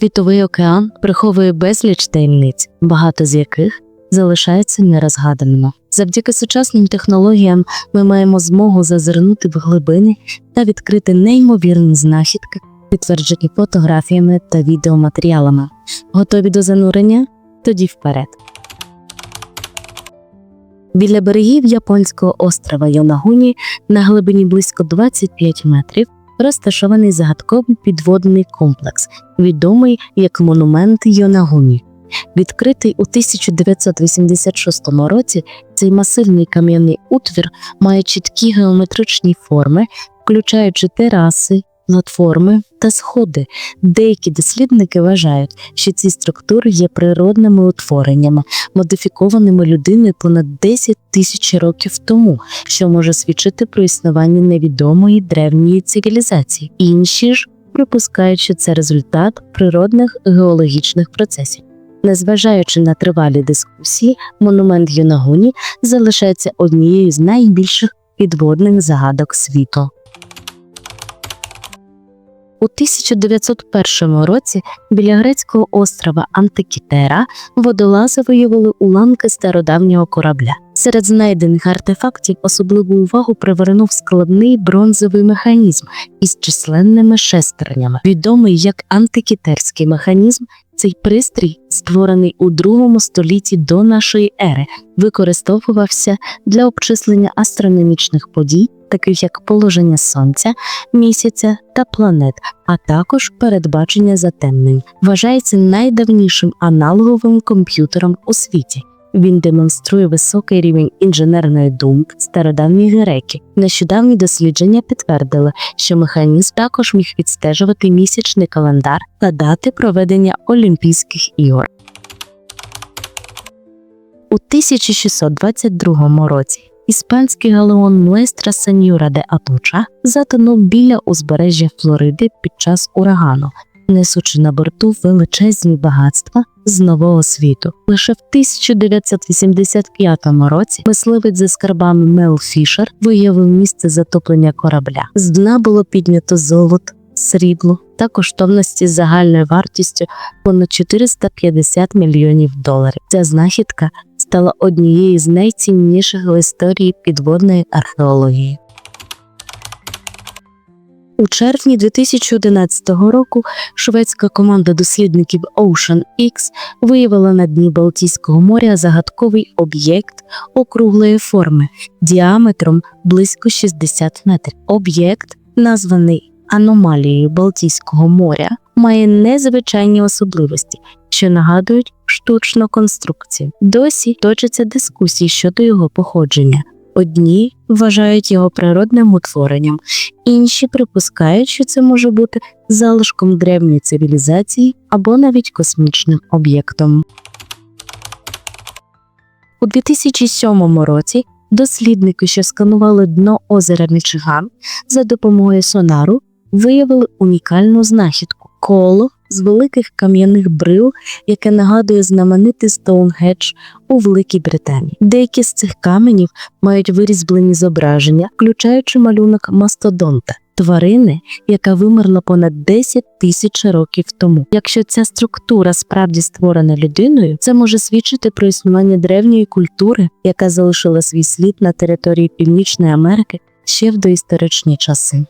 Світовий океан приховує безліч таємниць, багато з яких залишаються нерозгаданими. Завдяки сучасним технологіям ми маємо змогу зазирнути в глибини та відкрити неймовірні знахідки, підтверджені фотографіями та відеоматеріалами. Готові до занурення? Тоді вперед. Біля берегів японського острова Йонагуні на глибині близько 25 метрів розташований загадковий підводний комплекс, відомий як монумент Йонагуні. Відкритий у 1986 році, цей масивний кам'яний утвір має чіткі геометричні форми, включаючи тераси, платформи та сходи. Деякі дослідники вважають, що ці структури є природними утвореннями, модифікованими людиною понад 10 тисяч років тому, що може свідчити про існування невідомої древньої цивілізації. Інші ж припускають, що це результат природних геологічних процесів. Незважаючи на тривалі дискусії, монумент Юнагуні залишається однією з найбільших підводних загадок світу. У 1901 році біля грецького острова Антикітера водолази виявили уламки стародавнього корабля. Серед знайдених артефактів особливу увагу привернув складний бронзовий механізм із численними шестернями, відомий як антикітерський механізм. Цей пристрій, створений у другому столітті до нашої ери, використовувався для обчислення астрономічних подій, таких як положення сонця, місяця та планет, а також передбачення затемнень. Вважається найдавнішим аналоговим комп'ютером у світі. Він демонструє високий рівень інженерної думки стародавніх греків. Нещодавні дослідження підтвердили, що механізм також міг відстежувати місячний календар та дати проведення Олімпійських ігор. У 1622 році іспанський галеон Нуестра Сеньора де Атуча затонув біля узбережжя Флориди під час урагану, несучи на борту величезні багатства з нового світу. Лише в 1985 році мисливець за скарбами Мел Фішер виявив місце затоплення корабля. З дна було піднято золото, срібло та коштовності з загальною вартістю понад 450 мільйонів доларів. Ця знахідка стала однією з найцінніших в історії підводної археології. У червні 2011 року шведська команда дослідників Ocean X виявила на дні Балтійського моря загадковий об'єкт округлої форми діаметром близько 60 метрів. Об'єкт, названий аномалією Балтійського моря, має незвичайні особливості, що нагадують штучну конструкцію. Досі точаться дискусії щодо його походження. Одні вважають його природним утворенням, інші припускають, що це може бути залишком древньої цивілізації або навіть космічним об'єктом. У 2007 році дослідники, що сканували дно озера Мічиган за допомогою сонару, виявили унікальну знахідку коло з великих кам'яних брил, яке нагадує знаменитий Стоунхедж у Великій Британії. Деякі з цих каменів мають вирізблені зображення, включаючи малюнок мастодонта. Тварини, яка вимерла понад 10 тисяч років тому. Якщо ця структура справді створена людиною, це може свідчити про існування древньої культури, яка залишила свій слід на території Північної Америки ще в доісторичні часи.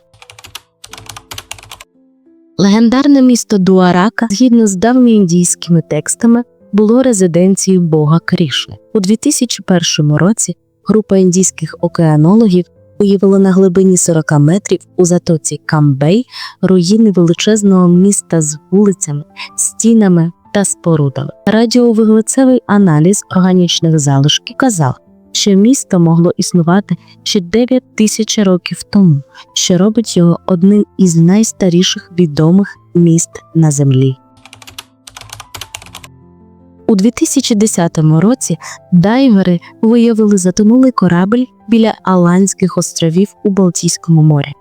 Легендарне місто Дуарака, згідно з давньоіндійськими текстами, було резиденцією бога Крішни. У 2001 році група індійських океанологів виявила на глибині 40 метрів у затоці Камбей руїни величезного міста з вулицями, стінами та спорудами. Радіовуглецевий аналіз органічних залишків казав, що місто могло існувати ще 9 тисяч років тому, що робить його одним із найстаріших відомих міст на землі. У 2010 році дайвери виявили затонулий корабль біля Аланських островів у Балтійському морі.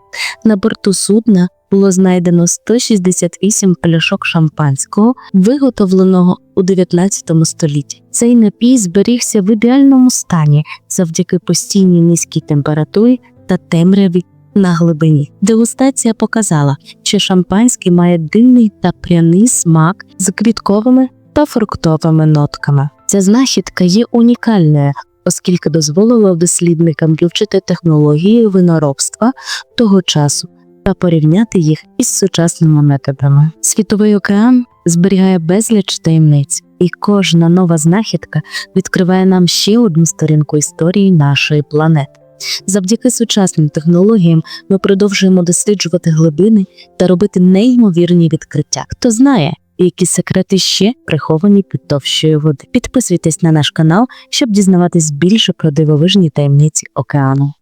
На борту судна було знайдено 168 пляшок шампанського, виготовленого у 19 столітті. Цей напій зберігся в ідеальному стані завдяки постійній низькій температурі та темряві на глибині. Дегустація показала, що шампанський має дивний та пряний смак з квітковими та фруктовими нотками. Ця знахідка є унікальною, оскільки дозволила дослідникам вивчити технології виноробства того часу та порівняти їх із сучасними методами. Світовий океан зберігає безліч таємниць, і кожна нова знахідка відкриває нам ще одну сторінку історії нашої планети. Завдяки сучасним технологіям ми продовжуємо досліджувати глибини та робити неймовірні відкриття. Хто знає, які секрети ще приховані під товщою води. Підписуйтесь на наш канал, щоб дізнаватись більше про дивовижні таємниці океану.